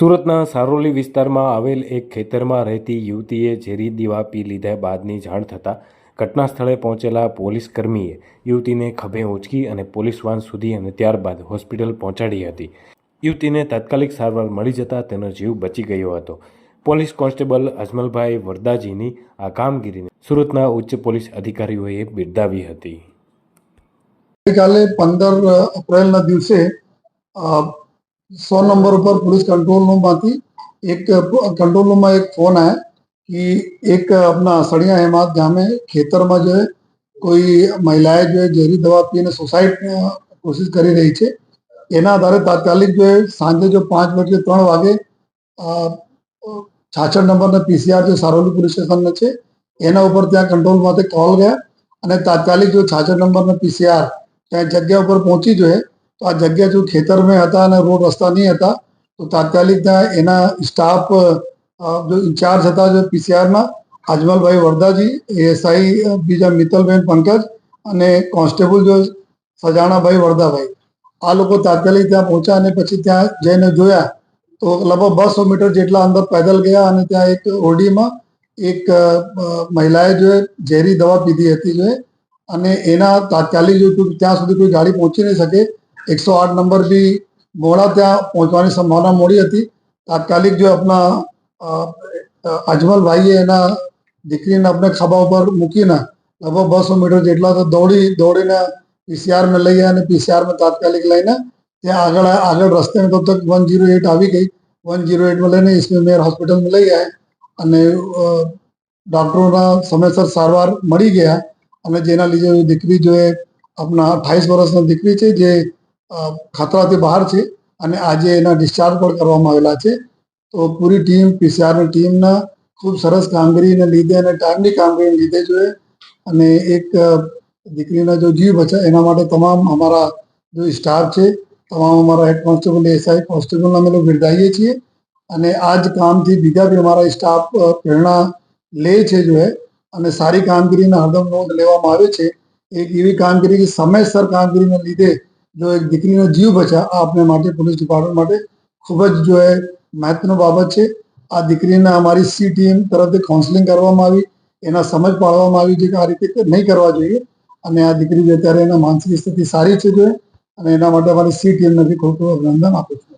સુરતના સારોલી વિસ્તારમાં આવેલ એક ખેતરમાં રહેતી યુવતીએ ઝેરી દીવા પી લીધા બાદની જાણ થતાં ઘટના સ્થળે પહોંચેલા પોલીસ કર્મીએ યુવતીને ખભે ઉંચકી અને પોલીસ વાન સુધી અને ત્યારબાદ હોસ્પિટલ પહોંચાડી હતી. યુવતીને તાત્કાલિક સારવાર મળી જતાં તેનો જીવ બચી ગયો હતો. પોલીસ કોન્સ્ટેબલ અજમલભાઈ વરદાજીની આ કામગીરીને સુરતના ઉચ્ચ પોલીસ અધિકારીઓએ બિરદાવી હતી. ગઈકાલે પંદર એપ્રિલના દિવસે સો નંબર ઉપર पुलिस कंट्रोल रूम માંથી एक कंट्रोल रूम में एक फोन आया कि एक अपना सड़िया हेमाद गांव में खेतर में जो है કોઈ મહિલાએ જો है ઝેરી દવા પીને સુસાઇડ કોશિશ કરી રહી છે એના આધારે તાત્કાલિક જો है સાંજે જો પાંચ વાગે ત્રણ વાગે છાછઠ નંબરના પીસીઆર જે સારોલી પોલીસ સ્ટેશનના છે એના ઉપર ત્યાં કંટ્રોલમાંથી કોલ ગયા અને તાત્કાલિક જો છાછઠ નંબરના પીસીઆર ત્યાં જગ્યા ઉપર પહોંચી જોઈએ તો આ જગ્યા જો ખેતરમાં હતા અને રોડ રસ્તા નહીં હતા, તો તાત્કાલિક એના સ્ટાફ જો ઇન્ચાર્જ હતા જો પીસીઆરના અજમલભાઈ વરદાજી, એએસઆઈ, બીજા મિત્તલબેન પંકજ અને કોન્સ્ટેબલ જો સજાણાભાઈ વરદાભાઈ. આ લોકો તાત્કાલિક ત્યાં પહોંચ્યા અને પછી ત્યાં જઈને જોયા તો લગભગ બસો મીટર જેટલા અંદર પેદલ ગયા અને ત્યાં એક ઓડીમાં એક મહિલાએ જો ઝેરી દવા પીધી હતી જો અને એના તાત્કાલિક જો ત્યાં સુધી કોઈ ગાડી પહોંચી નહીં શકે એકસો આઠ નંબર બી મોડા ત્યાં પહોંચવાની સંભાવના મોડી હતી. તાત્કાલિક જો આપણા અજમલભાઈએ એના દીકરીને આપણે ખભા ઉપર મૂકીને લગભગ બસો મીટર જેટલા તો દોડી, દોડીને પીસીઆરમાં લઈ ગયા અને પીસીઆરમાં તાત્કાલિક લઈને ત્યાં આગળ આગળ રસ્તે તબ તક વન ઝીરો એટ આવી ગઈ. વન જીરો એટમાં લઈને ઈસ્મી હોસ્પિટલમાં લઈ ગયા અને ડૉક્ટરોના સમયસર સારવાર મળી ગયા અને જેના લીધે દીકરી જો એ આપણા અઠાવીસ વર્ષની દીકરી છે, જે ખતરાથી બહાર છે અને આજે એના ડિસ્ચાર્જ પણ કરવામાં આવેલા છે. તો પૂરી ટીમ પીસીઆરની ટીમના ખૂબ સરસ કામગીરીને લીધે અને ટાઈમની કામગીરીને લીધે જોઈએ અને એક દીકરીના જો જીવ બચે એના માટે તમામ અમારા જો સ્ટાફ છે, તમામ અમારા હેડ કોન્સ્ટેબલ એસઆઈ કોન્સ્ટેબલ અમે લોકો બિરદાવીએ છીએ. અને આ જ કામથી બીજા બી અમારા સ્ટાફ પ્રેરણા લે છે જો અને સારી કામગીરીના હરદમ નોંધ લેવામાં આવે છે. એક એવી કામગીરી કે સમયસર કામગીરીને લીધે જો એક દીકરીનો જીવ બચ્યા, આ આપણે માટે પોલીસ ડિપાર્ટમેન્ટ માટે ખૂબ જ જો એ મહત્વનો બાબત છે. આ દીકરીને અમારી સી ટીમ તરફથી કાઉન્સેલિંગ કરવામાં આવી. એના સમજ પાડવામાં આવી છે કે આ રીતે નહીં કરવા જોઈએ. અને આ દીકરી જે અત્યારે એના માનસિક સ્થિતિ સારી છે જો અને એના માટે અમારી સી ટીમને નથી ખૂબ ખૂબ અભિનંદન આપું છું.